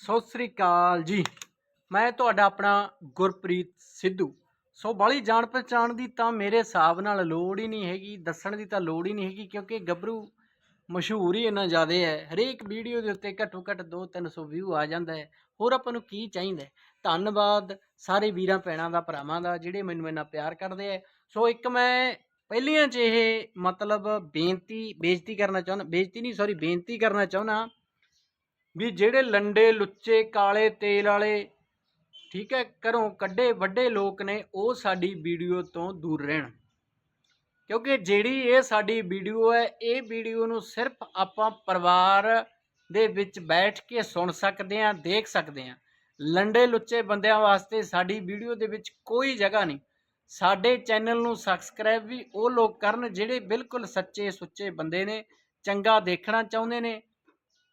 ਸਤਿ ਸ੍ਰੀ ਅਕਾਲ ਜੀ। ਮੈਂ ਤੁਹਾਡਾ ਆਪਣਾ ਗੁਰਪ੍ਰੀਤ ਸਿੱਧੂ। ਸੋ ਬਾਲੀ ਜਾਣ ਪਛਾਣ ਦੀ ਤਾਂ ਮੇਰੇ ਹਿਸਾਬ ਨਾਲ ਲੋੜ ਹੀ ਨਹੀਂ ਹੈਗੀ, ਦੱਸਣ ਦੀ ਤਾਂ ਲੋੜ ਹੀ ਨਹੀਂ ਹੈਗੀ, ਕਿਉਂਕਿ ਗੱਭਰੂ ਮਸ਼ਹੂਰ ਹੀ ਇੰਨਾ ਜ਼ਿਆਦਾ ਹੈ। ਹਰੇਕ ਵੀਡੀਓ ਦੇ ਉੱਤੇ ਘੱਟੋ ਘੱਟ 2-300 ਵਿਊ ਆ ਜਾਂਦਾ ਹੈ। ਹੋਰ ਆਪਾਂ ਨੂੰ ਕੀ ਚਾਹੀਦਾ ਧੰਨਵਾਦ ਸਾਰੇ ਵੀਰਾਂ ਭੈਣਾਂ ਦਾ, ਭਰਾਵਾਂ ਦਾ, ਜਿਹੜੇ ਮੈਨੂੰ ਇੰਨਾ ਪਿਆਰ ਕਰਦੇ ਆ ਸੋ ਇੱਕ ਮੈਂ ਪਹਿਲੀਆਂ 'ਚ ਇਹ ਮਤਲਬ ਬੇਨਤੀ, ਬੇਇੱਜ਼ਤੀ ਕਰਨਾ ਚਾਹੁੰਦਾ, ਬੇਇੱਜ਼ਤੀ ਨਹੀਂ ਸੌਰੀ ਬੇਨਤੀ ਕਰਨਾ ਚਾਹੁੰਦਾ ਵੀ ਜਿਹੜੇ ਲੰਡੇ, ਲੁੱਚੇ, ਕਾਲੇ ਤੇਲ ਵਾਲੇ, ਠੀਕ ਹੈ, ਘਰੋਂ ਕੱਢੇ ਵੱਡੇ ਲੋਕ ਨੇ, ਉਹ ਸਾਡੀ ਵੀਡੀਓ ਤੋਂ ਦੂਰ ਰਹਿਣ। ਕਿਉਂਕਿ ਜਿਹੜੀ ਇਹ ਸਾਡੀ ਵੀਡੀਓ ਹੈ, ਇਹ ਵੀਡੀਓ ਨੂੰ ਸਿਰਫ ਆਪਾਂ ਪਰਿਵਾਰ ਦੇ ਵਿੱਚ ਬੈਠ ਕੇ ਸੁਣ ਸਕਦੇ ਹਾਂ, ਦੇਖ ਸਕਦੇ ਹਾਂ। ਲੰਡੇ, ਲੁੱਚੇ ਬੰਦਿਆਂ ਵਾਸਤੇ ਸਾਡੀ ਵੀਡੀਓ ਦੇ ਵਿੱਚ ਕੋਈ ਜਗ੍ਹਾ ਨਹੀਂ। ਸਾਡੇ ਚੈਨਲ ਨੂੰ ਸਬਸਕ੍ਰਾਈਬ ਵੀ ਉਹ ਲੋਕ ਕਰਨ ਜਿਹੜੇ ਬਿਲਕੁਲ ਸੱਚੇ ਸੁੱਚੇ ਬੰਦੇ ਨੇ, ਚੰਗਾ ਦੇਖਣਾ ਚਾਹੁੰਦੇ ਨੇ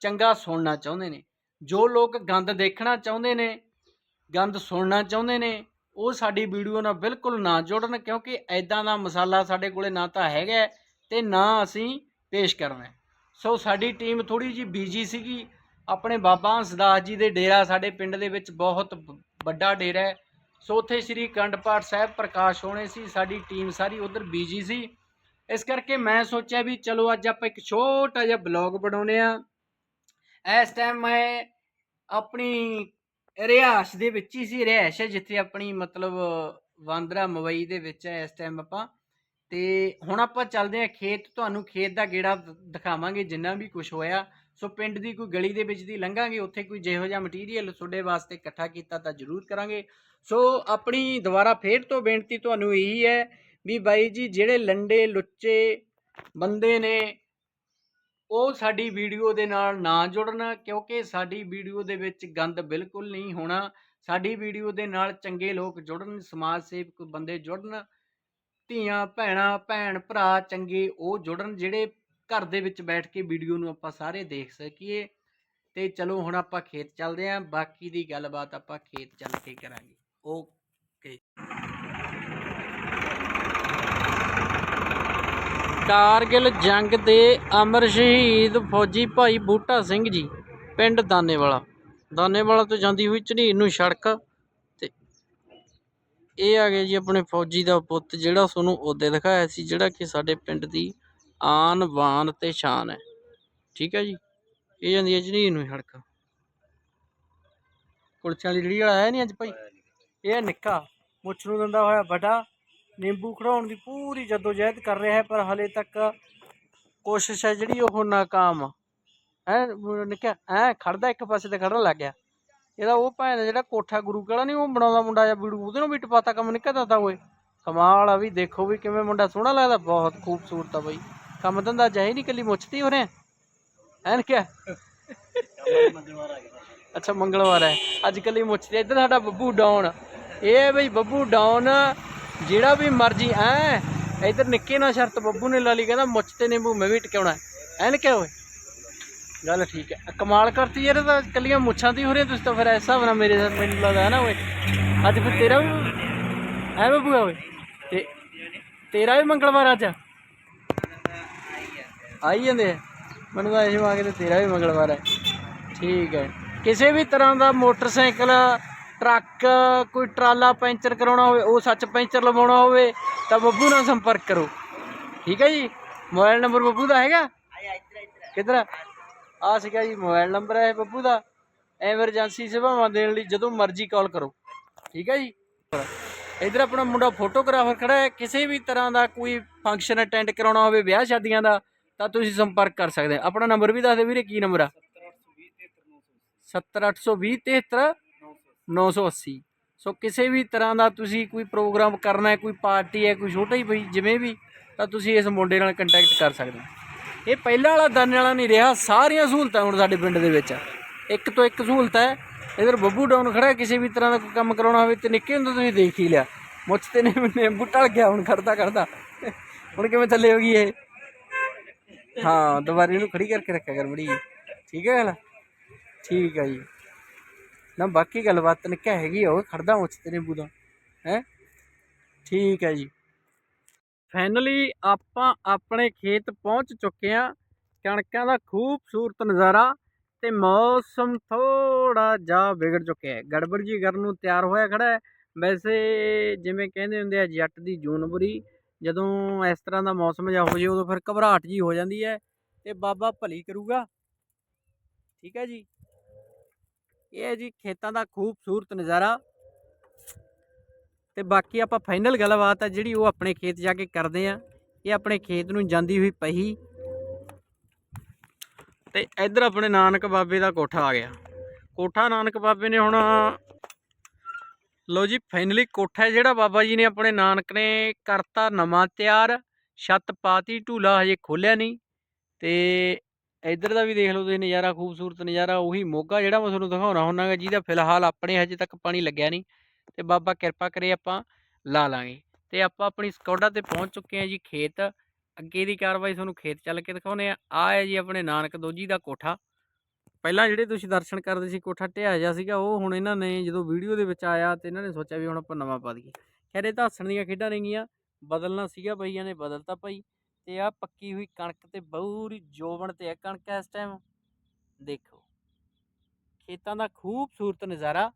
ਚੰਗਾ ਸੁਣਨਾ ਚਾਹੁੰਦੇ ਨੇ। ਜੋ ਲੋਕ ਗੰਦ ਦੇਖਣਾ ਚਾਹੁੰਦੇ ਨੇ, ਗੰਦ ਸੁਣਨਾ ਚਾਹੁੰਦੇ ਨੇ, ਉਹ ਸਾਡੀ ਵੀਡੀਓ ਨਾਲ ਬਿਲਕੁਲ ਨਾ ਜੁੜਨ ਕਿਉਂਕਿ ਐਦਾਂ ਦਾ ਮਸਾਲਾ ਸਾਡੇ ਕੋਲੇ ਨਾ ਤਾਂ ਹੈਗਾ ਹੈ ਤੇ ਨਾ ਅਸੀਂ ਪੇਸ਼ ਕਰਨਾ। ਸੋ ਸਾਡੀ ਟੀਮ ਥੋੜੀ ਜੀ ਬੀਜੀ ਸੀਗੀ। ਆਪਣੇ ਬਾਬਾ ਹੰਸਦਾਸ ਜੀ ਦੇ ਡੇਰਾ ਸਾਡੇ ਪਿੰਡ ਦੇ ਵਿੱਚ ਬਹੁਤ ਵੱਡਾ ਡੇਰਾ ਹੈ। ਸੋ ਉੱਥੇ ਸ੍ਰੀ ਅਖੰਡ ਪਾਠ ਸਾਹਿਬ ਪ੍ਰਕਾਸ਼ ਹੋਣੇ ਸੀ, ਸਾਡੀ ਟੀਮ ਸਾਰੀ ਉਧਰ ਬੀਜੀ ਸੀ। ਇਸ ਕਰਕੇ ਮੈਂ ਸੋਚਿਆ ਵੀ ਚਲੋ ਅੱਜ ਆਪਾਂ ਇੱਕ ਛੋਟਾ ਜਿਹਾ ਬਲੌਗ ਬਣਾਉਨੇ ਆ ਇਸ ਟਾਈਮ ਮੈਂ ਆਪਣੀ ਰਿਹਾਇਸ਼ ਦੇ ਵਿੱਚ ਹੀ ਸੀ, ਰਿਹਾਇਸ਼ ਹੈ ਜਿੱਥੇ ਆਪਣੀ ਮਤਲਬ ਵਾਂਦਰਾ ਮਵਈ ਦੇ ਵਿੱਚ ਹੈ ਇਸ ਟਾਈਮ ਆਪਾਂ। ਤੇ ਹੁਣ ਆਪਾਂ ਚੱਲਦੇ ਹਾਂ ਖੇਤ, ਤੁਹਾਨੂੰ ਖੇਤ ਦਾ ਗੇੜਾ ਦਿਖਾਵਾਂਗੇ ਜਿੰਨਾ ਵੀ ਕੁਝ ਹੋਇਆ। ਸੋ ਪਿੰਡ ਦੀ ਕੋਈ ਗਲੀ ਦੇ ਵਿੱਚ ਦੀ ਲੰਘਾਂਗੇ, ਉੱਥੇ ਕੋਈ ਜਿਹੋ ਜਿਹਾ ਮਟੀਰੀਅਲ ਤੁਹਾਡੇ ਵਾਸਤੇ ਇਕੱਠਾ ਕੀਤਾ ਤਾਂ ਜ਼ਰੂਰ ਕਰਾਂਗੇ। ਸੋ ਆਪਣੀ ਦੁਬਾਰਾ ਫੇਰ ਤੋਂ ਬੇਨਤੀ ਤੁਹਾਨੂੰ ਇਹੀ ਹੈ ਵੀ ਬਾਈ ਜੀ, ਜਿਹੜੇ ਲੰਡੇ ਲੁੱਚੇ ਬੰਦੇ ਨੇ ਉਹ ਸਾਡੀ ਵੀਡੀਓ ਦੇ ਨਾਲ ਨਾ ਜੁੜਨ ਕਿਉਂਕਿ ਸਾਡੀ ਵੀਡੀਓ ਦੇ ਵਿੱਚ ਗੰਦ ਬਿਲਕੁਲ ਨਹੀਂ ਹੋਣਾ। ਸਾਡੀ ਵੀਡੀਓ ਦੇ ਨਾਲ ਚੰਗੇ ਲੋਕ ਜੁੜਨ, ਸਮਾਜ ਸੇਵਕ ਬੰਦੇ ਜੁੜਨ, ਧੀਆਂ, ਭੈਣਾਂ, ਭੈਣ ਭਰਾ ਚੰਗੇ ਉਹ ਜੁੜਨ ਜਿਹੜੇ ਘਰ ਦੇ ਵਿੱਚ ਬੈਠ ਕੇ ਵੀਡੀਓ ਨੂੰ ਆਪਾਂ ਸਾਰੇ ਦੇਖ ਸਕੀਏ। ਤੇ ਚਲੋ ਹੁਣ ਆਪਾਂ ਖੇਤ ਚੱਲਦੇ ਆਂ, ਬਾਕੀ ਦੀ ਗੱਲਬਾਤ ਆਪਾਂ ਖੇਤ ਚੱਲ ਕੇ ਕਰਾਂਗੇ। ਓਕੇ। ਕਾਰਗਿਲ ਜੰਗ ਦੇ ਅਮਰ ਸ਼ਹੀਦ ਫੌਜੀ ਭਾਈ ਬੂਟਾ ਸਿੰਘ ਜੀ ਪਿੰਡ ਦਾਨੇਵਾਲਾ। ਦਾਨੇਵਾਲਾ ਤੋਂ ਜਾਂਦੀ ਹੋਈ ਝਨੀਰ ਨੂੰ ਸੜਕ ਤੇ ਇਹ ਆ ਗਿਆ ਜੀ ਆਪਣੇ ਫੌਜੀ ਦਾ ਪੁੱਤ ਜਿਹੜਾ ਤੁਹਾਨੂੰ ਉਹਦੇ ਦਿਖਾਇਆ ਸੀ ਜਿਹੜਾ ਕਿ ਸਾਡੇ ਪਿੰਡ ਦੀ ਆਨ ਬਾਨ ਤੇ ਸ਼ਾਨ ਹੈ। ਠੀਕ ਹੈ ਜੀ? ਇਹ ਜਾਂਦੀ ਹੈ ਝਨੀਰ ਨੂੰ ਸੜਕ। ਕੁਲਚਿਆਂ ਦੀ ਜਿਹੜੀ ਵਾਲਾ ਆਇਆ ਨਹੀਂ ਅੱਜ ਭਾਈ? ਇਹ ਨਿੱਕਾ ਮੁੱਛ ਨੂੰ ਦੰਦਾ ਹੋਇਆ ਵੱਡਾ। ਨਿੰਬੂ ਖੜਾਉਣ ਦੀ ਪੂਰੀ ਜਦੋਜਹਿਦ ਕਰ ਰਿਹਾ ਹੈ, ਪਰ ਹਲੇ ਤੱਕ ਕੋਸ਼ਿਸ਼ ਹੈ ਜਿਹੜੀ ਉਹ ਨਾਕਾਮ ਹੈ ਨਿੱਕਾ ਐ ਖੜਦਾ ਇੱਕ ਪਾਸੇ ਤੇ ਖੜਨ ਲੱਗ ਗਿਆ। ਇਹਦਾ ਉਹ ਭੈਣ ਜਿਹੜਾ ਕੋਠਾ ਗੁਰੂ ਕਾਲਾ ਨਹੀਂ, ਉਹ ਬਣਾਉਂਦਾ ਮੁੰਡਾ ਜਾਂ ਵੀੜੂ ਉਹਦੇ ਨੂੰ ਵੀ ਟਪਾਤਾ ਕੰਮ ਨਿੱਕਾ ਤਾ ਓਏ। ਕਮਾਲ ਆ ਵੀ, ਦੇਖੋ ਵੀ ਕਿਵੇਂ ਮੁੰਡਾ ਸੋਹਣਾ ਲੱਗਦਾ, ਬਹੁਤ ਖੂਬਸੂਰਤ ਆ ਬਈ। ਕੰਮ ਧੰਦਾ ਜਾਈ ਨਹੀਂ ਕੱਲੀ ਮੁੱਛਤੀ ਹੋ ਰਿਹਾ। ਐਨ ਕਿਆ ਅੱਛਾ, ਮੰਗਲਵਾਰ ਹੈ। ਅੱਜ ਕੱਲੀ ਮੁੱਛਦੀ ਇੱਧਰ ਸਾਡਾ ਬੱਬੂ ਡਾਉਨ। ਇਹ ਬਈ ਬੱਬੂ ਡਾਉਨ ਜਿਹੜਾ ਵੀ ਮਰਜ਼ੀ, ਐ, ਇੱਧਰ ਨਿੱਕੇ ਨਾਲ ਸ਼ਰਤ ਬੱਬੂ ਨੇ ਲਾ ਲਈ, ਕਹਿੰਦਾ ਮੁੱਛ ਤੇ ਨਿੰਬੂ, ਮੈਂ ਵੀ ਟਿਕਾਉਣਾ ਐਨ ਕਿਆ ਓਏ? ਗੱਲ ਠੀਕ ਹੈ। ਕਮਾਲ ਕਰਤੀ ਯਾਰ ਤਾਂ ਕੱਲੀਆਂ ਮੁੱਛਾਂ ਦੀ ਹੋ ਰਹੀਆਂ, ਤੁਸੀਂ ਤਾਂ ਫਿਰ ਐਸਾ ਹਿਸਾਬ ਨਾਲ ਮੇਰੇ ਸਾਥ ਮੈਨੂੰ ਲੱਗਦਾ ਹੈ ਨਾ ਓਏ। ਅੱਜ ਫਿਰ ਤੇਰਾ ਵੀ ਐ ਬੱਬੂ ਓਏ। ਤੇ ਤੇਰਾ ਵੀ ਮੰਗਲਵਾਰ ਅੱਜ? ਆਈ ਜਾਂਦੇ ਮੈਨੂੰ ਤਾਂ ਇਹ ਮੰਗਦੇ ਤੇਰਾ ਵੀ ਮੰਗਲਵਾਰ ਹੈ। ਠੀਕ ਹੈ। ਕਿਸੇ ਵੀ ਤਰ੍ਹਾਂ ਦਾ ਮੋਟਰਸਾਈਕਲ ਟਰੱਕ ਕੋਈ ਟਰਾਲਾ ਪੈਂਚਰ ਕਰਾਉਣਾ ਹੋਵੇ, ਉਹ ਸੱਚ ਪੈਂਚਰ ਲਵਾਉਣਾ ਹੋਵੇ, ਤਾਂ ਬੱਬੂ ਨਾਲ ਸੰਪਰਕ ਕਰੋ। ਠੀਕ ਹੈ ਜੀ? ਮੋਬਾਈਲ ਨੰਬਰ ਬੱਬੂ ਦਾ ਹੈਗਾ? ਕਿੱਧਰ ਆ? ਸੀਗਾ ਜੀ, ਮੋਬਾਈਲ ਨੰਬਰ ਹੈ ਬੱਬੂ ਦਾ। ਐਮਰਜੈਂਸੀ ਸੇਵਾਵਾਂ ਦੇਣ ਲਈ ਜਦੋਂ ਮਰਜ਼ੀ ਕਾਲ ਕਰੋ। ਠੀਕ ਹੈ ਜੀ? ਇਧਰ ਆਪਣਾ ਮੁੰਡਾ ਫੋਟੋਗ੍ਰਾਫਰ ਖੜਾ ਹੈ, ਕਿਸੇ ਵੀ ਤਰ੍ਹਾਂ ਦਾ ਕੋਈ ਫੰਕਸ਼ਨ ਅਟੈਂਡ ਕਰਾਉਣਾ ਹੋਵੇ, ਵਿਆਹ ਸ਼ਾਦੀਆਂ ਦਾ, ਤਾਂ ਤੁਸੀਂ ਸੰਪਰਕ ਕਰ ਸਕਦੇ ਹੋ। ਆਪਣਾ ਨੰਬਰ ਵੀ ਦੱਸ ਦੇ ਵੀਰੇ, ਕੀ ਨੰਬਰ ਆ? 70820 73 980 ਸੋ ਕਿਸੇ ਵੀ ਤਰ੍ਹਾਂ ਦਾ ਤੁਸੀਂ ਕੋਈ ਪ੍ਰੋਗਰਾਮ ਕਰਨਾ ਹੈ, ਕੋਈ ਪਾਰਟੀ ਹੈ, ਕੋਈ ਛੋਟਾ ਹੀ ਬਈ ਜਿਵੇਂ ਵੀ, ਤਾਂ ਤੁਸੀਂ ਇਸ ਮੁੰਡੇ ਨਾਲ ਕੰਟੈਕਟ ਕਰ ਸਕਦੇ ਹੋ। ਇਹ ਪਹਿਲਾਂ ਵਾਲਾ ਦਾਨੇ ਵਾਲਾ ਨਹੀਂ ਰਿਹਾ, ਸਾਰੀਆਂ ਸਹੂਲਤਾਂ ਹੁਣ ਸਾਡੇ ਪਿੰਡ ਦੇ ਵਿੱਚ ਇੱਕ ਤੋਂ ਇੱਕ ਸਹੂਲਤ ਹੈ, ਇਧਰ ਬੱਬੂ ਡਾਊਨ ਖੜਾ ਕਿਸੇ ਵੀ ਤਰ੍ਹਾਂ ਦਾ ਕੋਈ ਕੰਮ ਕਰਾਉਣਾ ਹੋਵੇ ਤੇ ਨਿੱਕੇ ਹੁੰਦੇ ਤੁਸੀਂ ਦੇਖ ਹੀ ਲਿਆ। ਮੁੱਛ ਤੇ ਨੇ ਨਿੰਬੂ ਟਲ ਗਿਆ ਹੁਣ ਖੜਦਾ ਖੜਦਾ। ਹੁਣ ਕਿਵੇਂ ਥੱਲੇ ਹੋ ਗਈ ਇਹ? ਹਾਂ, ਦੁਬਾਰੇ ਇਹਨੂੰ ਖੜੀ ਕਰਕੇ ਰੱਖਿਆ ਕਰ ਮੜੀ ਠੀਕ ਹੈ ਗੱਲ? ਠੀਕ ਹੈ ਜੀ। ਨਾ ਬਾਕੀ ਗੱਲਬਾਤ ਨਿੱਕਾ ਹੈਗੀ ਆ, ਉਹ ਖੜਦਾ ਉੱਚ ਤੇ ਨਿੰਬੂ ਦਾ ਹੈ? ਠੀਕ ਹੈ ਜੀ। ਫਾਈਨਲੀ ਆਪਾਂ ਆਪਣੇ ਖੇਤ ਪਹੁੰਚ ਚੁੱਕੇ ਆ ਕਣਕਾਂ ਦਾ ਖੂਬਸੂਰਤ ਨਜ਼ਾਰਾ ਤੇ ਮੌਸਮ ਥੋੜਾ ਜਿਹਾ ਵਿਗੜ ਚੁੱਕਿਆ ਹੈ। ਗੜਬੜ ਜੀ ਕਰਨ ਨੂੰ ਤਿਆਰ ਹੋਇਆ ਖੜਾ ਹੈ। ਵੈਸੇ ਜਿਵੇਂ ਕਹਿੰਦੇ ਹੁੰਦੇ ਆ, ਜੱਟ ਦੀ ਜੂਨ ਬੁਰੀ, ਜਦੋਂ ਇਸ ਤਰ੍ਹਾਂ ਦਾ ਮੌਸਮ ਜਿਹਾ ਹੋ ਜੇ ਉਦੋਂ ਫਿਰ ਘਬਰਾਹਟ ਜੀ ਹੋ ਜਾਂਦੀ ਹੈ ਤੇ ਬਾਬਾ ਭਲੀ ਕਰੂਗਾ। ਠੀਕ ਹੈ ਜੀ। ਇਹ ਹੈ ਜੀ ਖੇਤਾਂ ਦਾ ਖੂਬਸੂਰਤ ਨਜ਼ਾਰਾ ਤੇ ਬਾਕੀ ਆਪਾਂ ਫਾਈਨਲ ਗੱਲਬਾਤ ਆ ਜਿਹੜੀ ਉਹ ਆਪਣੇ ਖੇਤ ਜਾ ਕੇ ਕਰਦੇ ਆ। ਇਹ ਆਪਣੇ ਖੇਤ ਨੂੰ ਜਾਂਦੀ ਹੋਈ ਪਹੀ ਤੇ ਇੱਧਰ ਆਪਣੇ ਨਾਨਕ ਬਾਬੇ ਦਾ ਕੋਠਾ ਆ ਗਿਆ। ਕੋਠਾ ਨਾਨਕ ਬਾਬੇ ਨੇ ਹੁਣ ਲੋ ਜੀ ਫਾਈਨਲੀ ਕੋਠਾ ਜਿਹੜਾ ਬਾਬਾ ਜੀ ਨੇ ਆਪਣੇ ਨਾਨਕ ਨੇ ਕਰਤਾ ਨਵਾਂ ਤਿਆਰ। ਛੱਤ ਪਾਤੀ, ਢੂਲਾ ਹਜੇ ਖੋਲਿਆ ਨਹੀਂ ਤੇ ਇੱਧਰ ਦਾ ਵੀ ਦੇਖ ਲਓ ਤੁਸੀਂ ਨਜ਼ਾਰਾ, ਖੂਬਸੂਰਤ ਨਜ਼ਾਰਾ, ਉਹੀ ਮੋਗਾ ਜਿਹੜਾ ਮੈਂ ਤੁਹਾਨੂੰ ਦਿਖਾਉਣਾ ਹੁੰਨਾਗਾ ਜਿਹਦਾ ਫਿਲਹਾਲ ਆਪਣੇ ਹਜੇ ਤੱਕ ਪਾਣੀ ਲੱਗਿਆ ਨਹੀਂ ਤੇ ਬਾਬਾ ਕਿਰਪਾ ਕਰੇ ਆਪਾਂ ਲਾ ਲਾਂਗੇ। ਤੇ ਆਪਾਂ ਆਪਣੀ ਸਕੌਡਾ ਤੇ ਪਹੁੰਚ ਚੁੱਕੇ ਹਾਂ ਜੀ ਖੇਤ। ਅੱਗੇ ਦੀ ਕਾਰਵਾਈ ਤੁਹਾਨੂੰ ਖੇਤ ਚੱਲ ਕੇ ਦਿਖਾਉਨੇ ਆ ਆ ਹੈ ਜੀ ਆਪਣੇ ਨਾਨਕ ਦੋਜੀ ਦਾ ਕੋਠਾ। ਪਹਿਲਾਂ ਜਿਹੜੇ ਤੁਸੀਂ ਦਰਸ਼ਨ ਕਰਦੇ ਸੀ, ਕੋਠਾ ਢਿਆ ਜਿਹਾ ਸੀਗਾ, ਉਹ ਹੁਣ ਇਹਨਾਂ ਨੇ ਜਦੋਂ ਵੀਡੀਓ ਦੇ ਵਿੱਚ ਆਇਆ ਤੇ ਇਹਨਾਂ ਨੇ ਸੋਚਿਆ ਵੀ ਹੁਣ ਆਪਾਂ ਨਵਾਂ ਪਾ ਦਈਏ। ਖੈਰ, ਇਹ ਤਾਂ ਹੱਸਣ ਦੀਆਂ ਖੇਡਾਂ ਨੇਗੀਆਂ ਬਦਲਣਾ ਸੀਗਾ ਬਈਆਂ ਨੇ ਬਦਲਤਾ ਭਾਈ। ਤੇ ਆ ਪੱਕੀ ਹੋਈ ਕਣਕ ਤੇ ਬੂਰੀ ਜੋਬਣ ਤੇ ਆ ਕਣਕ ਇਸ ਟਾਈਮ ਦੇਖੋ, ਖੇਤਾਂ ਦਾ ਖੂਬਸੂਰਤ ਨਜ਼ਾਰਾ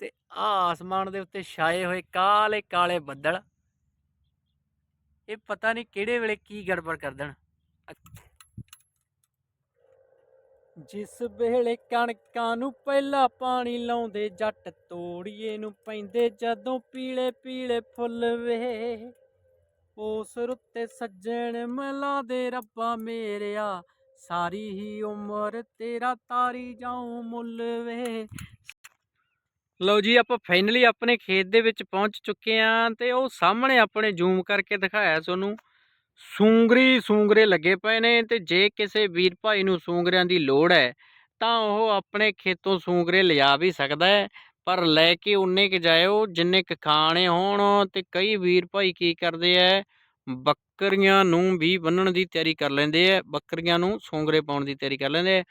ਤੇ ਆ ਆਸਮਾਨ ਦੇ ਉੱਤੇ ਛਾਏ ਹੋਏ ਕਾਲੇ ਕਾਲੇ ਬੱਦਲ। ਇਹ ਪਤਾ ਨਹੀਂ ਕਿਹੜੇ ਵੇਲੇ ਕੀ ਗੜਬੜ ਕਰ ਦੇਣ। ਜਿਸ ਵੇਲੇ ਕਣਕਾਂ ਨੂੰ ਪਹਿਲਾ ਪਾਣੀ ਲਾਉਂਦੇ, ਜੱਟ ਤੋੜੀਏ ਨੂੰ ਪੈਂਦੇ ਜਦੋਂ ਪੀਲੇ ਪੀਲੇ ਫੁੱਲ ਵੇ। ਉਸ ਰੁੱਤੇ ਸੱਜਣ ਮਲਾ ਦੇ ਰੱਬਾ ਮੇਰਿਆ, ਸਾਰੀ ਹੀ ਉਮਰ ਤੇਰਾ ਤਾਰੀ ਜਾਉ ਮੁੱਲ ਵੇ। ਲਓ ਜੀ, ਆਪਾਂ ਫਾਈਨਲੀ ਆਪਣੇ ਖੇਤ ਦੇ ਵਿੱਚ ਪਹੁੰਚ ਚੁੱਕੇ ਆਂ ਤੇ ਉਹ ਸਾਹਮਣੇ ਆਪਣੇ ਜ਼ੂਮ ਕਰਕੇ ਦਿਖਾਇਆ ਤੁਹਾਨੂੰ। ਸੂੰਗਰੀ ਸੂੰਗਰੇ ਲੱਗੇ ਪਏ ਨੇ ਤੇ ਜੇ ਕਿਸੇ ਵੀਰ ਭਾਈ ਨੂੰ ਸੂੰਗਰਿਆਂ ਦੀ ਲੋੜ ਹੈ, ਤਾਂ ਉਹ ਆਪਣੇ ਖੇਤੋਂ ਸੂੰਗਰੇ ਲਿਆ ਵੀ ਸਕਦਾ ਹੈ, ਪਰ ਲੈ ਕੇ ਉਨੇ ਕੁ ਜਾਇਓ ਜਿੰਨੇ ਕੁ ਖਾਣੇ ਹੋਣ ਤੇ ਕਈ ਵੀਰ ਭਾਈ ਕੀ ਕਰਦੇ ਐ ਬੱਕਰੀਆਂ ਨੂੰ ਵੀ ਬੰਨਣ ਦੀ ਤਿਆਰੀ ਕਰ ਲੈਂਦੇ ਐ ਬੱਕਰੀਆਂ ਨੂੰ ਸੂੰਗਰੇ ਪਾਉਣ ਦੀ ਤਿਆਰੀ ਕਰ ਲੈਂਦੇ ਐ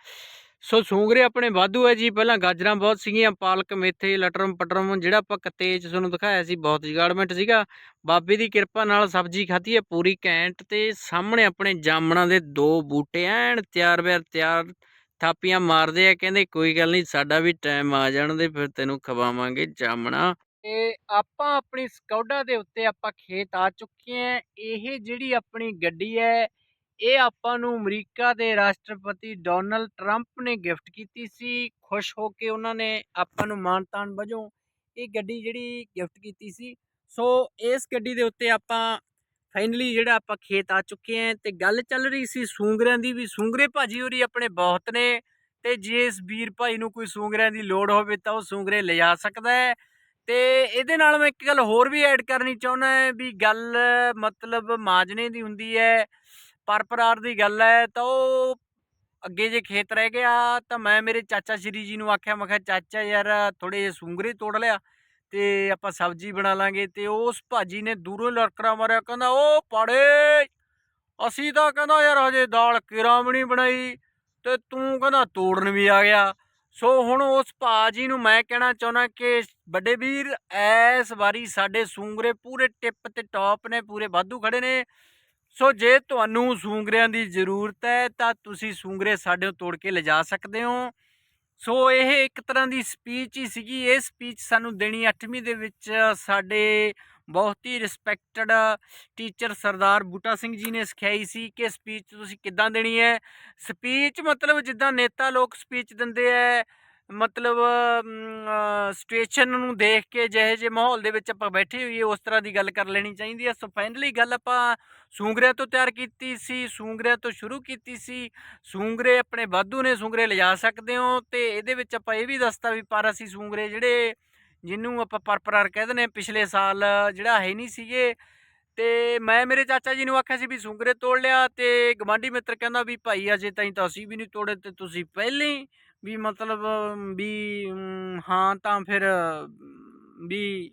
ਸੋ ਸੂੰਗਰੇ ਆਪਣੇ ਵਾਧੂ ਹੈ ਜੀ। ਪਹਿਲਾਂ ਗਾਜਰਾਂ ਬਹੁਤ ਸੀਗੀਆਂ, ਪਾਲਕ, ਮੇਥੇ, ਲਟਰਮ, ਪਟਰਮ, ਜਿਹੜਾ ਆਪਾਂ ਕੱਤੇ 'ਚ ਤੁਹਾਨੂੰ ਦਿਖਾਇਆ ਸੀ, ਬਹੁਤ ਜਗਾੜਮੈਂਟ ਸੀਗਾ। ਬਾਬੇ ਦੀ ਕਿਰਪਾ ਨਾਲ ਸਬਜ਼ੀ ਖਾਧੀ ਹੈ ਪੂਰੀ ਘੈਂਟ ਤੇ ਸਾਹਮਣੇ ਆਪਣੇ ਜਾਮਣਾਂ ਦੇ ਦੋ ਬੂਟੇ ਐਨ ਤਿਆਰ ਬਿਆਰ ਤਿਆਰ ਥਾਪੀਆਂ ਮਾਰਦੇ ਆ, ਕਹਿੰਦੇ ਕੋਈ ਗੱਲ ਨਹੀਂ, ਸਾਡਾ ਵੀ ਟਾਈਮ ਆ ਜਾਣ ਦੇ, ਫਿਰ ਤੈਨੂੰ ਖਵਾਵਾਂਗੇ ਜਾਮਣਾ। ਤੇ ਆਪਾਂ ਆਪਣੀ ਸਕੌਡਾ ਦੇ ਉੱਤੇ ਆਪਾਂ ਖੇਤ ਆ ਚੁੱਕੇ ਆ ਇਹ ਜਿਹੜੀ ਆਪਣੀ ਗੱਡੀ ਹੈ ਇਹ ਆਪਾਂ ਨੂੰ ਅਮਰੀਕਾ ਦੇ ਰਾਸ਼ਟਰਪਤੀ ਡੋਨਲਡ ਟਰੰਪ ਨੇ ਗਿਫਟ ਕੀਤੀ ਸੀ। ਖੁਸ਼ ਹੋ ਕੇ ਉਹਨਾਂ ਨੇ ਆਪਾਂ ਨੂੰ ਮਾਨਤਾਨ ਵਜੋਂ ਇਹ ਗੱਡੀ ਜਿਹੜੀ ਗਿਫਟ ਕੀਤੀ ਸੀ। ਸੋ ਇਸ ਗੱਡੀ ਦੇ ਉੱਤੇ ਆਪਾਂ ਫਾਈਨਲੀ ਜਿਹੜਾ ਆਪਾਂ ਖੇਤ ਆ ਚੁੱਕੇ ਆਂ ਤੇ ਗੱਲ ਚੱਲ ਰਹੀ ਸੀ ਸੂੰਗਰਿਆਂ ਦੀ ਵੀ। ਸੂੰਗਰੇ ਭਾਜੀ ਹੋਰੀ ਆਪਣੇ ਬਹੁਤ ਨੇ ਤੇ ਜੇ ਇਸ ਵੀਰ ਭਾਈ ਨੂੰ ਕੋਈ ਸੂੰਗਰਿਆਂ ਦੀ ਲੋੜ ਹੋਵੇ ਤਾਂ ਉਹ ਸੂੰਗਰੇ ਲਿਜਾ ਸਕਦਾ ਹੈ। ਤੇ ਇਹਦੇ ਨਾਲ ਮੈਂ ਇੱਕ ਗੱਲ ਹੋਰ ਵੀ ਐਡ ਕਰਨੀ ਚਾਹੁੰਦਾ ਵੀ ਗੱਲ ਮਤਲਬ ਮਾਜਨੇ ਦੀ ਹੁੰਦੀ ਹੈ। ਪਰਪਰਾਰ ਦੀ ਗੱਲ ਹੈ ਤਾਂ ਉਹ ਅੱਗੇ ਜੇ ਖੇਤ ਰਹਿ ਗਿਆ, ਤਾਂ ਮੈਂ ਮੇਰੇ ਚਾਚਾ ਸ਼੍ਰੀ ਜੀ ਨੂੰ ਆਖਿਆ, ਮੈਂ ਕਿਹਾ, ਚਾਚਾ ਯਾਰ ਥੋੜੇ ਜਿਹੇ ਸੁੰਗਰੇ ਤੋੜ ਲਿਆ ਤੇ ਆਪਾਂ ਸਬਜ਼ੀ ਬਣਾ ਲਾਂਗੇ ਤੇ ਉਸ ਭਾਜੀ ਨੇ ਦੂਰੋਂ ਲੜਕੜਾ ਮਾਰਿਆ, ਕਹਿੰਦਾ ਉਹ ਪੜੇ, ਅਸੀਂ ਤਾਂ ਕਹਿੰਦਾ ਯਾਰ ਹਜੇ ਦਾਲ ਕਿਰਾਂ ਵੀ ਨਹੀਂ ਬਣਾਈ ਤੇ ਤੂੰ ਕਹਿੰਦਾ ਤੋੜਨ ਵੀ ਆ ਗਿਆ। ਸੋ ਹੁਣ ਉਸ ਭਾਜੀ ਨੂੰ ਮੈਂ ਕਹਿਣਾ ਚਾਹੁੰਦਾ ਕਿ ਵੱਡੇ ਵੀਰ, ਐਸ ਵਾਰੀ ਸਾਡੇ ਸੁੰਗਰੇ ਪੂਰੇ ਟਿਪ ਤੇ ਟੌਪ ਨੇ, ਪੂਰੇ ਵਾਧੂ ਖੜੇ ਨੇ। ਸੋ ਜੇ ਤੁਹਾਨੂੰ ਸੂੰਗਰਿਆਂ ਦੀ ਜ਼ਰੂਰਤ ਹੈ, ਤਾਂ ਤੁਸੀਂ ਸੂੰਗਰੇ ਸਾਡੇ ਤੋੜ ਕੇ ਲਿਜਾ ਸਕਦੇ ਹੋ। ਸੋ ਇਹ ਇੱਕ ਤਰ੍ਹਾਂ ਦੀ ਸਪੀਚ ਹੀ ਸੀਗੀ। ਇਹ ਸਪੀਚ ਸਾਨੂੰ ਦੇਣੀ 8ਵੀਂ ਦੇ ਵਿੱਚ ਸਾਡੇ ਬਹੁਤ ਹੀ ਰਿਸਪੈਕਟਡ ਟੀਚਰ ਸਰਦਾਰ ਬੂਟਾ ਸਿੰਘ ਜੀ ਨੇ ਸਿਖਾਈ ਸੀ ਕਿ ਸਪੀਚ ਤੁਸੀਂ ਕਿੱਦਾਂ ਦੇਣੀ ਹੈ। ਸਪੀਚ ਮਤਲਬ ਜਿੱਦਾਂ ਨੇਤਾ ਲੋਕ ਸਪੀਚ ਦਿੰਦੇ ਐ ਮਤਲਬ ਸਿਚੁਏਸ਼ਨ ਨੂੰ ਦੇਖ ਕੇ ਜਿਹੇ ਜਿਹੇ ਮਾਹੌਲ ਦੇ ਵਿੱਚ ਆਪਾਂ ਬੈਠੇ ਹੋਈਏ, ਉਸ ਤਰ੍ਹਾਂ ਦੀ ਗੱਲ ਕਰ ਲੈਣੀ ਚਾਹੀਦੀ ਹੈ ਸੋ ਫਾਈਨਲੀ ਗੱਲ ਆਪਾਂ ਸੂੰਗਰਿਆਂ ਤੋਂ ਤਿਆਰ ਕੀਤੀ ਸੀ, ਸੂੰਗਰਿਆਂ ਤੋਂ ਸ਼ੁਰੂ ਕੀਤੀ ਸੀ। ਸੂੰਗਰੇ ਆਪਣੇ ਵਾਧੂ ਨੇ, ਸੂੰਗਰੇ ਲਿਜਾ ਸਕਦੇ ਹੋ ਤੇ ਇਹਦੇ ਵਿੱਚ ਆਪਾਂ ਇਹ ਵੀ ਦੱਸਤਾ ਵੀ ਪਰ ਅਸੀਂ ਸੂੰਗਰੇ ਜਿਹੜੇ ਜਿਹਨੂੰ ਆਪਾਂ ਪਰਪਰਾਰ ਕਹਿ ਦਿੰਦੇ ਹਾਂ, ਪਿਛਲੇ ਸਾਲ ਜਿਹੜਾ ਹੈ ਨਹੀਂ ਸੀਗੇ। ਤੇ ਮੈਂ, ਮੇਰੇ ਚਾਚਾ ਜੀ ਨੂੰ ਆਖਿਆ ਸੀ ਵੀ ਸੂੰਗਰੇ ਤੋੜ ਲਿਆ ਤੇ ਗਵਾਂਢੀ ਮਿੱਤਰ ਕਹਿੰਦਾ ਵੀ ਭਾਈ ਅਜੇ ਤਾਈਂ ਤਾਂ ਅਸੀਂ ਵੀ ਨਹੀਂ ਤੋੜੇ ਤੇ ਤੁਸੀਂ ਪਹਿਲਾਂ ਹੀ ਵੀ ਮਤਲਬ, ਵੀ ਹਾਂ ਤਾਂ ਫਿਰ ਵੀ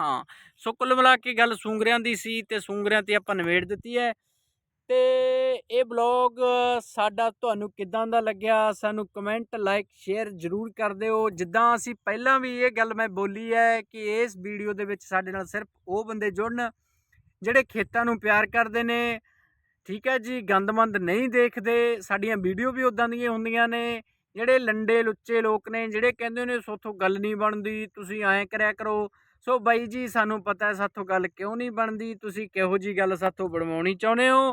ਹਾਂ। ਸੋ ਕੁੱਲ ਮਿਲਾ ਕੇ ਗੱਲ ਸੂੰਗਰਿਆਂ ਦੀ ਸੀ ਤੇ ਸੂੰਗਰਿਆਂ ਤੇ ਆਪਾਂ ਨਿਬੇੜ ਦਿੱਤੀ ਹੈ। ਤੇ ਇਹ ਬਲੌਗ ਸਾਡਾ ਤੁਹਾਨੂੰ ਕਿਦਾਂ ਦਾ ਲੱਗਿਆ ਸਾਨੂੰ ਕਮੈਂਟ, ਲਾਈਕ, ਸ਼ੇਅਰ ਜ਼ਰੂਰ ਕਰ ਦਿਓ। ਜਿੱਦਾਂ ਅਸੀਂ ਪਹਿਲਾਂ ਵੀ ਇਹ ਗੱਲ ਮੈਂ ਬੋਲੀ ਹੈ ਕਿ ਇਸ ਵੀਡੀਓ ਦੇ ਵਿੱਚ ਸਾਡੇ ਨਾਲ ਸਿਰਫ ਉਹ ਬੰਦੇ ਜੁੜਨ, ਜਿਹੜੇ ਖੇਤਾਂ ਨੂੰ ਪਿਆਰ ਕਰਦੇ ਨੇ। ਠੀਕ ਹੈ ਜੀ, ਗੰਦਮੰਦ ਨਹੀਂ ਦੇਖਦੇ, ਸਾਡੀਆਂ ਵੀਡੀਓ ਵੀ ਉਦਾਂ ਦੀਆਂ ਹੁੰਦੀਆਂ ਨੇ। ਜਿਹੜੇ ਲੰਡੇ ਲੁੱਚੇ ਲੋਕ ਨੇ, ਜਿਹੜੇ ਕਹਿੰਦੇ ਨੇ ਸੋਥੋਂ ਗੱਲ ਨਹੀਂ ਬਣਦੀ, ਤੁਸੀਂ ਐਂ ਕਰਿਆ ਕਰੋ। ਸੋ ਬਾਈ ਜੀ, ਸਾਨੂੰ ਪਤਾ ਸਾਥੋਂ ਗੱਲ ਕਿਉਂ ਨਹੀਂ ਬਣਦੀ, ਤੁਸੀਂ ਕਿਹੋ ਜੀ ਗੱਲ ਸਾਥੋਂ ਬਣਵਾਉਣੀ ਚਾਹੁੰਦੇ ਹੋ?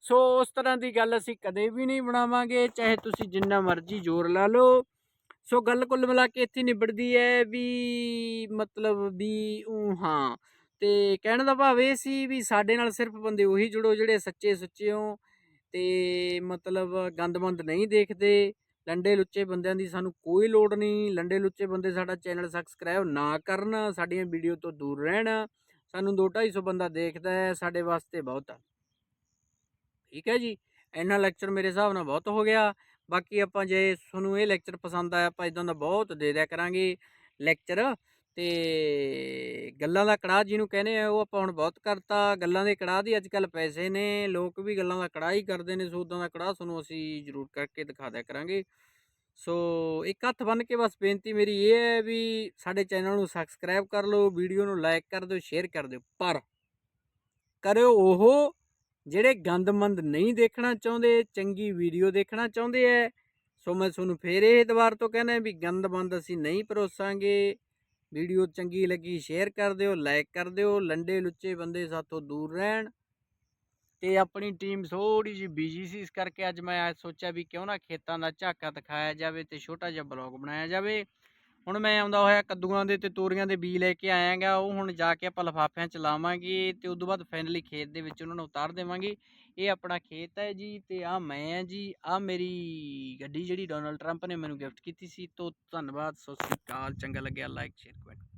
ਸੋ ਉਸ ਤਰ੍ਹਾਂ ਦੀ ਗੱਲ ਅਸੀਂ ਕਦੇ ਵੀ ਨਹੀਂ ਬਣਾਵਾਂਗੇ, ਚਾਹੇ ਤੁਸੀਂ ਜਿੰਨਾ ਮਰਜ਼ੀ ਜ਼ੋਰ ਲਾ ਲਓ। ਸੋ ਗੱਲ ਕੁੱਲ ਮਿਲਾ ਕੇ ਇੱਥੇ ਨਿਬੜਦੀ ਹੈ ਵੀ ਮਤਲਬ ਵੀ ਊਂ ਹਾਂ। ਤੇ ਕਹਿਣ ਦਾ ਭਾਵ ਇਹ ਸੀ ਵੀ ਸਾਡੇ ਨਾਲ ਸਿਰਫ ਬੰਦੇ ਉਹੀ ਜੁੜੋ ਜਿਹੜੇ ਸੱਚੇ ਸੁੱਚੇ ਹੋ ਤੇ ਮਤਲਬ ਗੰਦਮੰਦ ਨਹੀਂ ਦੇਖਦੇ। ਲੰਡੇ ਲੁੱਚੇ ਬੰਦਿਆਂ ਦੀ ਸਾਨੂੰ ਕੋਈ ਲੋੜ ਨਹੀਂ। ਲੰਡੇ ਲੁੱਚੇ ਬੰਦੇ ਸਾਡਾ ਚੈਨਲ ਸਬਸਕ੍ਰਾਈਬ ਨਾ ਕਰਨ, ਸਾਡੀਆਂ ਵੀਡੀਓ ਤੋਂ ਦੂਰ ਰਹਿਣ। ਸਾਨੂੰ 2-250 ਬੰਦਾ ਦੇਖਦਾ ਹੈ, ਸਾਡੇ ਵਾਸਤੇ ਬਹੁਤ ਆ। ਠੀਕ ਹੈ ਜੀ, ਇੰਨਾ ਲੈਕਚਰ ਮੇਰੇ ਹਿਸਾਬ ਨਾਲ ਬਹੁਤ ਹੋ ਗਿਆ। ਬਾਕੀ ਆਪਾਂ ਜੇ ਤੁਹਾਨੂੰ ਇਹ ਲੈਕਚਰ ਪਸੰਦ ਆਇਆ, ਆਪਾਂ ਇਦਾਂ ਦਾ ਬਹੁਤ ਦੇ ਦਿਆ ਕਰਾਂਗੇ ਲੈਕਚਰ ਤੇ ਗੱਲਾਂ ਦਾ ਕੜਾਹ ਜਿਹਨੂੰ ਕਹਿੰਦੇ ਆ, ਉਹ ਆਪਾਂ ਹੁਣ ਬਹੁਤ ਕਰਤਾ। ਗੱਲਾਂ ਦੇ ਕੜਾਹ ਦੀ ਅੱਜ ਕੱਲ ਪੈਸੇ ਨੇ, ਲੋਕ ਵੀ ਗੱਲਾਂ ਦਾ ਕੜਾਹ ਹੀ ਕਰਦੇ ਨੇ। ਸੋ ਉਦਾਂ ਦਾ ਕੜਾਹ ਤੁਹਾਨੂੰ ਅਸੀਂ ਜ਼ਰੂਰ ਕਰਕੇ ਦਿਖਾ ਦਿਆ ਕਰਾਂਗੇ। ਸੋ ਇੱਕ ਹੱਥ ਬੰਨ ਕੇ ਬਸ ਬੇਨਤੀ ਮੇਰੀ ਇਹ ਹੈ ਵੀ ਸਾਡੇ ਚੈਨਲ ਨੂੰ ਸਬਸਕ੍ਰਾਈਬ ਕਰ ਲਓ, ਵੀਡੀਓ ਨੂੰ ਲਾਈਕ ਕਰ ਦਿਓ, ਸ਼ੇਅਰ ਕਰ ਦਿਓ। ਪਰ ਕਰਿਓ ਉਹ ਜਿਹੜੇ ਗੰਦਮੰਦ ਨਹੀਂ ਦੇਖਣਾ ਚਾਹੁੰਦੇ, ਚੰਗੀ ਵੀਡੀਓ ਦੇਖਣਾ ਚਾਹੁੰਦੇ ਐ। ਸੋ ਮੈਂ ਤੁਹਾਨੂੰ ਫੇਰ ਇਹ ਦੁਬਾਰ ਤੋਂ ਕਹਿੰਦਾ ਵੀ ਗੰਦਮੰਦ ਅਸੀਂ ਨਹੀਂ ਪਰੋਸਾਂਗੇ। ਵੀਡੀਓ ਚੰਗੀ ਲੱਗੀ ਸ਼ੇਅਰ ਕਰ ਦਿਓ ਲਾਈਕ ਕਰ ਦਿਓ, ਲੰਡੇ ਲੁੱਚੇ ਬੰਦੇ ਸਾਥੋਂ ਦੂਰ ਰਹਿਣ। ਤੇ ਆਪਣੀ ਟੀਮ ਥੋੜੀ ਜਿਹੀ ਬਿਜ਼ੀ ਸੀ, ਇਸ ਕਰਕੇ ਅੱਜ ਮੈਂ ਸੋਚਿਆ ਵੀ ਕਿਉਂ ਨਾ ਖੇਤਾਂ ਦਾ ਝਾਕਾ ਦਿਖਾਇਆ ਜਾਵੇ ਤੇ ਛੋਟਾ ਜਿਹਾ ਬਲੌਗ ਬਣਾਇਆ ਜਾਵੇ। ਹੁਣ ਮੈਂ ਆਉਂਦਾ ਹੋਇਆ ਕੱਦੂਆਂ ਦੇ ਤੇ ਤੋਰੀਆਂ ਦੇ ਬੀਜ ਲੈ ਕੇ ਆਇਆਗਾ, ਉਹ ਹੁਣ ਜਾ ਕੇ ਆਪਾਂ ਲਫਾਫਿਆਂ ਚ ਲਾਵਾਂਗੇ ਤੇ ਉਸ ਤੋਂ ਬਾਅਦ ਫਾਈਨਲੀ ਖੇਤ ਦੇ ਵਿੱਚ ਉਹਨਾਂ ਨੂੰ ਉਤਾਰ ਦੇਵਾਂਗੇ। ਇਹ ਆਪਣਾ ਖੇਤ ਹੈ ਜੀ ਤੇ ਆ ਮੈਂ ਹੈ ਜੀ ਆ ਮੇਰੀ ਗੱਡੀ ਜਿਹੜੀ ਡੋਨਲਡ ਟਰੰਪ ਨੇ ਮੈਨੂੰ ਗਿਫਟ ਕੀਤੀ ਸੀ, ਤੋਂ ਧੰਨਵਾਦ, ਸਤਿ ਸ਼੍ਰੀ ਅਕਾਲ, ਚੰਗਾ ਲੱਗਿਆ, ਲਾਈਕ, ਸ਼ੇਅਰ, ਕਮੈਂਟ।